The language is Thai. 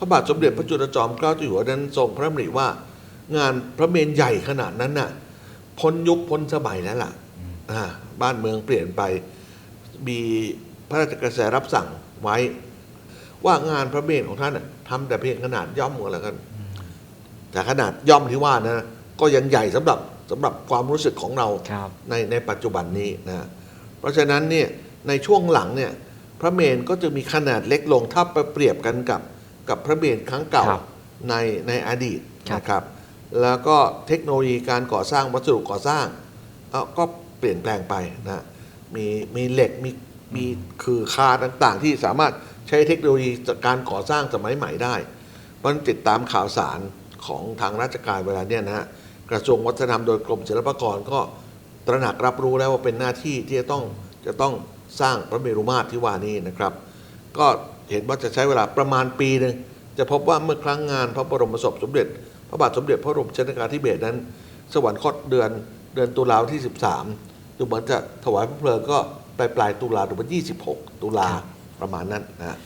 พระบาทสมเด็จพระจุลจอมเกล้าเจ้าอยู่หัวนั้นทรงพระดำริว่า งานพระเมรุใหญ่ขนาดนั้นน่ะพ้นยุคพ้นสมัยแล้วล่ะอ่าบ้านเมืองเปลี่ยนไปมีพระราชกระแสรับสั่งไว้ ว่างานพระเมรุของท่านน่ะทำแต่เพียงขนาดย่อมก็แล้วกัน แต่ขนาดย่อมที่ว่านะ ก็ยังใหญ่สำหรับสำหรับความรู้สึกของเราครับในในปัจจุบันนี้นะเพราะฉะนั้นเนี่ยในช่วงหลังเนี่ยพระเมรุก็จะมีขนาดเล็กลงถ้าไปเปรียบกันกับ กับพระเมรุครั้งเก่าครับในในอดีตครับนะครับ แล้วก็เทคโนโลยีการก่อสร้างวัสดุก่อสร้างเอ่อก็เปลี่ยนแปลงไปนะมีมีเหล็กมีมีคือคาต่างๆ ที่สามารถใช้เทคโนโลยีจากการก่อสร้างสมัยใหม่ได้ เพราะฉะนั้นติดตามข่าวสารของทางราชการเวลาเนี้ยนะฮะกระทรวงวัฒนธรรมโดยกรมศิลปากรก็ตระหนักรับรู้แล้วว่าเป็นหน้าที่ที่จะต้องจะต้องสร้างพระเมรุมาตรที่ว่านี้นะครับ ก็เห็นว่าจะใช้เวลาประมาณปีหนึ่งจะพบว่าเมื่อครั้งงานพระบรมศพสมเด็จ พระบาทสมเด็จพระบรมชนกาธิเบศรนั้น สวรรคตเดือนเดือนตุลาที่ 13ดูเหมือนจะถวายพระเพลิงก็ปลายปลายตุลาหรือว่า26 ตุลาประมาณนั้นนะ